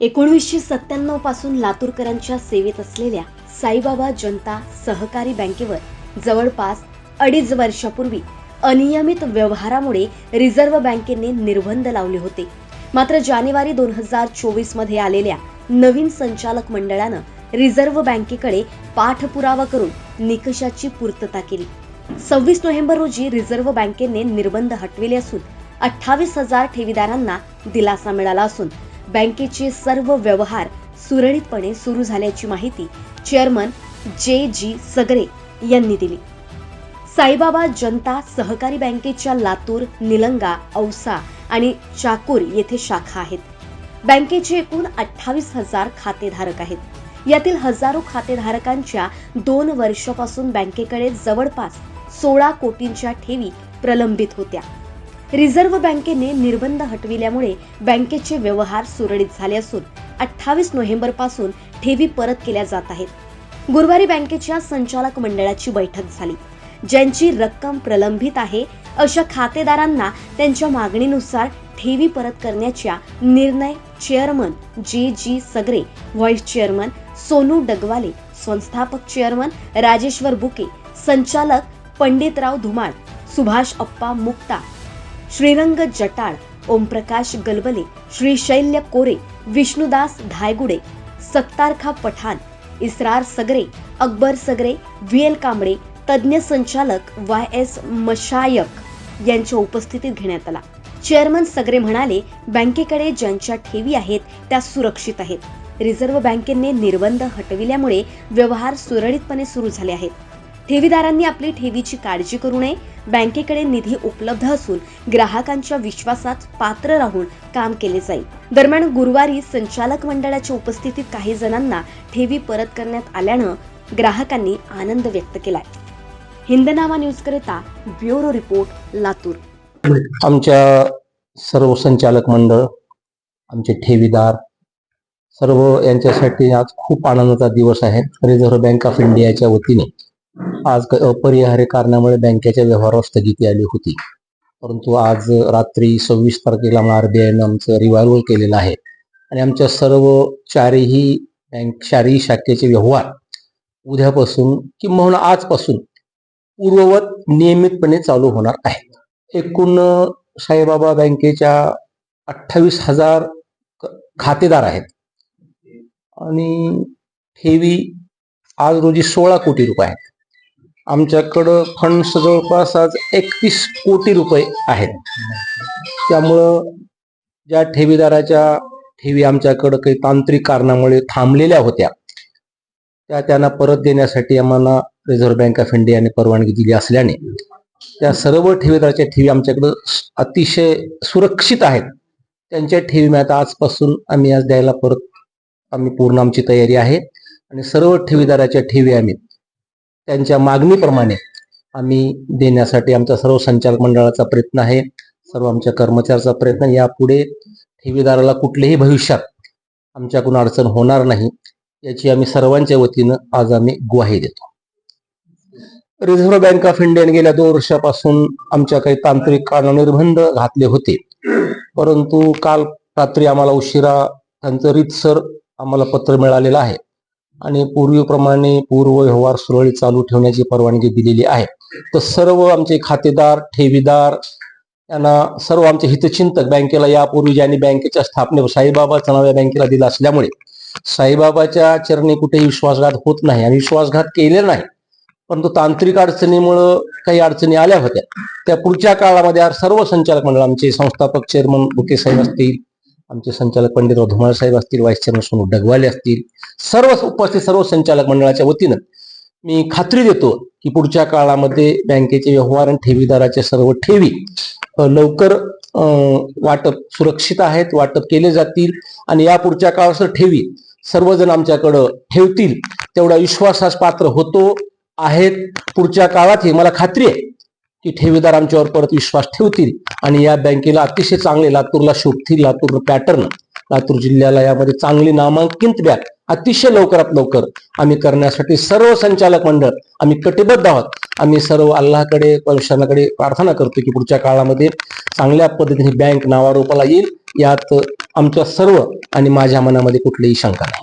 एकोणवीसशे सत्त्याण्णवपासून लातूरकरांच्या सेवेत असलेल्या साईबाबा जनता सहकारी बँकेवर जवळपास अडीच वर्षापूर्वी अनियमित व्यवहारामुळे रिझर्व्ह बँकेने निर्बंध लावले होते. मात्र जानेवारी दोन हजार चोवीसमध्ये आलेल्या नवीन संचालक मंडळानं रिझर्व्ह बँकेकडे पाठपुरावा करून निकषाची पूर्तता केली. सव्वीस नोव्हेंबर रोजी रिझर्व्ह बँकेने निर्बंध हटविले असून अठ्ठावीस हजार ठेवीदारांना दिलासा मिळाला असून बँकेचे सर्व व्यवहार सुरळीतपणे सुरू झाल्याची माहिती चेअरमन जे जी सगरे यांनी दिली. साईबाबा जनता सहकारी बँकेच्या लातूर निलंगा औसा आणि चाकूर येथे शाखा आहेत. बँकेचे एकूण अठ्ठावीस हजार खातेधारक आहेत. यातील हजारो खातेधारकांच्या दोन वर्षापासून बँकेकडे जवळपास सोळा कोटींच्या ठेवी प्रलंबित होत्या. रिझर्व्ह बँकेने निर्बंध हटविल्यामुळे बँकेचे व्यवहार सुरळीत झाले असून अठ्ठावीस नोव्हेंबरपासून ठेवी परत केल्या जात आहेत. गुरुवारी बँकेच्या संचालक मंडळाची बैठक झाली. ज्यांची रक्कम प्रलंबित आहे अशा खातेदारांना त्यांच्या मागणीनुसार ठेवी परत करण्याच्या निर्णय चेअरमन जे जी सगरे व्हाईस चेअरमन सोनू डगवाले संस्थापक चेअरमन राजेश्वर बुके संचालक पंडितराव धुमाळ सुभाष अप्पा मुक्ता श्रीरंग जटाळ ओमप्रकाश गलबले श्रीशैल्य कोरे विष्णुदास धायगुडे सत्तारखा पठाण इस्रार सगरे अकबर सगरे व्ही एल कांबळे तज्ज्ञ संचालक वाय एस मशायक यांच्या उपस्थितीत घेण्यात आला. चेअरमन सगरे म्हणाले बँकेकडे ज्यांच्या ठेवी आहेत त्या सुरक्षित आहेत. रिझर्व्ह बँकेने निर्बंध हटविल्यामुळे व्यवहार सुरळीतपणे सुरू झाले आहेत. ठेवीदारांनी आपली ठेवीची काळजी करू नये. बँकेकडे निधी उपलब्ध असून ग्राहकांच्या विश्वासात पात्र राहून काम केले जाईल. दरम्यान गुरुवारी संचालक मंडळाच्या उपस्थितीत काही जणांना ठेवी परत करण्यात आल्यानं ग्राहकांनी आनंद व्यक्त केलाय. हिंदनामा न्यूज करिता ब्युरो रिपोर्ट लातूर. आमच्या सर्व संचालक मंडळ आमचे ठेवीदार सर्व यांच्यासाठी आज खूप आनंदाचा दिवस आहे. रिझर्व्ह बँक ऑफ इंडियाच्या वतीने आज अपरिहार्य कारणामुळे बँकेच्या व्यवहारावर स्थगिती आली होती. परंतु आज रात्री सव्वीस तारखेला आरबीआयनं आमचं रिव्हायवल केलेलं आहे. आणि आमच्या सर्व चारही बँक चारही शाखेचे व्यवहार उद्यापासून किंवा आजपासून पूर्ववत नियमितपणे चालू होणार आहे एकूण साईबाबा बँकेच्या अठ्ठावीस हजार खातेदार आहेत. आणि ठेवी आज रोजी सोळा कोटी रुपये आहेत. आमच्याकडं फंड्स जवळपास आज एकतीस कोटी रुपये आहेत. त्यामुळं ज्या ठेवीदाराच्या ठेवी आमच्याकडं काही तांत्रिक कारणामुळे थांबलेल्या होत्या त्या त्यांना परत देण्यासाठी आम्हाला रिझर्व्ह बँक ऑफ इंडियाने परवानगी दिली असल्याने त्या सर्व ठेवीदाराच्या ठेवी आमच्याकडं अतिशय सुरक्षित आहेत. त्यांच्या ठेवी मी आता आजपासून आम्ही आज द्यायला परत आम्ही पूर्ण आमची तयारी आहे आणि सर्व ठेवीदाराच्या ठेवी आम्ही त्यांच्या मागणीप्रमाणे आम्ही देण्यासाठी आमचा सर्व संचालक मंडळाचा प्रयत्न आहे सर्व आमच्या कर्मचाऱ्याचा प्रयत्न यापुढे ठेवीदाराला कुठल्याही भविष्यात आमच्याकडून अडचण होणार नाही याची आम्ही सर्वांच्या वतीनं आज आम्ही ग्वाही देतो. रिझर्व्ह बँक ऑफ इंडियाने गेल्या दोन वर्षापासून आमच्या काही तांत्रिक कारण निर्बंध घातले होते. परंतु काल रात्री आम्हाला उशिरा त्यांचं रीतसर आम्हाला पत्र मिळालेलं आहे. आणि पूर्वीप्रमाणे पूर्व व्यवहार सुरळीत चालू ठेवण्याची परवानगी दिलेली आहे. तर सर्व आमचे खातेदार ठेवीदार यांना सर्व आमचे हितचिंतक बँकेला यापूर्वी ज्यांनी बँकेच्या स्थापने साईबाबाचं नाव या बँकेला दिलं असल्यामुळे साईबाबाच्या चरणी कुठेही विश्वासघात होत नाही आणि विश्वासघात केले नाही. परंतु तांत्रिक अडचणीमुळं काही अडचणी आल्या होत्या. त्या पुढच्या काळामध्ये सर्व संचालक मंडळ आमचे संस्थापक चेअरमन बुके साहेब असतील आमचे संचालक पंडितराव धुमाळ साहेब असतील व्हाईस चेअरमन सोनू डगवाले असतील सर्व उपस्थित सर्व संचालक मंडळाच्या वतीनं मी खात्री देतो की पुढच्या काळामध्ये बँकेचे व्यवहार आणि ठेवीदाराच्या सर्व ठेवी लवकर वाटप सुरक्षित आहेत वाटप केले जातील आणि या पुढच्या काळात ठेवी सर्वजण आमच्याकडं ठेवतील तेवढा विश्वासास पात्र होतो आहेत पुढच्या काळातही मला खात्री आहे. की ठेवीदार आमच्यावर परत विश्वास ठेवतील आणि या बँकेला अतिशय चांगले लातूरला शोभतील लातूर पॅटर्न लातूर जिल्ह्याला यामध्ये चांगली नामांकित बँक अतिशय लवकरात लवकर आम्ही करण्यासाठी सर्व संचालक मंडळ आम्ही कटिबद्ध आहोत. आम्ही सर्व अल्लाकडे परमेश्वराकडे प्रार्थना करतो की पुढच्या काळामध्ये चांगल्या पद्धतीने बँक नावारोपाला येईल. यात आमच्या सर्व आणि माझ्या मनामध्ये कुठलीही शंका नाही.